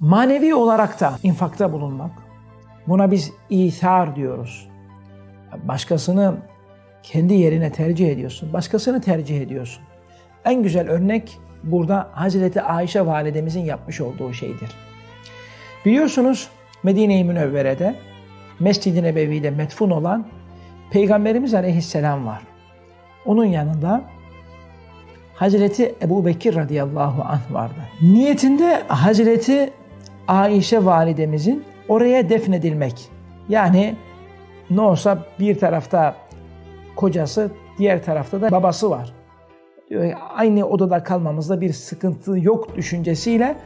Manevi olarak da infakta bulunmak. Buna biz ithar diyoruz. Başkasını kendi yerine tercih ediyorsun. Başkasını tercih ediyorsun. En güzel örnek burada Hazreti Ayşe validemizin yapmış olduğu şeydir. Biliyorsunuz Medine-i Münevvere'de Mescid-i Nebevi'de metfun olan Peygamberimiz Aleyhisselam var. Onun yanında Hazreti Ebu Bekir radıyallahu anh vardı. Niyetinde Hazreti Ayşe validemizin oraya defnedilmek. Yani ne olsa bir tarafta kocası, diğer tarafta da babası var. Aynı odada kalmamızda bir sıkıntı yok düşüncesiyle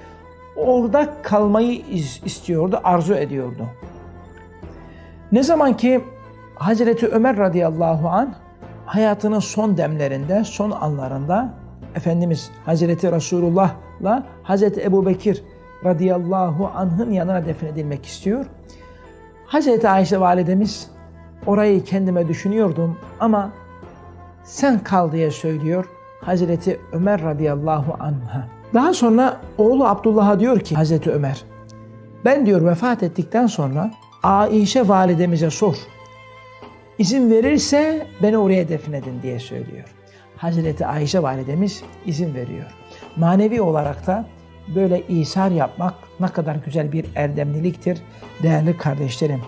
orada kalmayı is- istiyordu, arzu ediyordu. Ne zaman ki Hazreti Ömer radıyallahu an hayatının son demlerinde, son anlarında Efendimiz Hazreti Resulullah'la Hazreti Ebu Bekir radıyallahu anh'ın yanına defnedilmek istiyor. Hazreti Ayşe validemiz orayı kendime düşünüyordum ama sen kal diye söylüyor Hazreti Ömer radıyallahu anh'a. Daha sonra oğlu Abdullah'a diyor ki Hazreti Ömer ben diyor vefat ettikten sonra Aişe validemize sor. İzin verirse beni oraya defnedin diye söylüyor. Hazreti Ayşe validemiz izin veriyor. Manevi olarak da böyle isar yapmak ne kadar güzel bir erdemliliktir değerli kardeşlerim.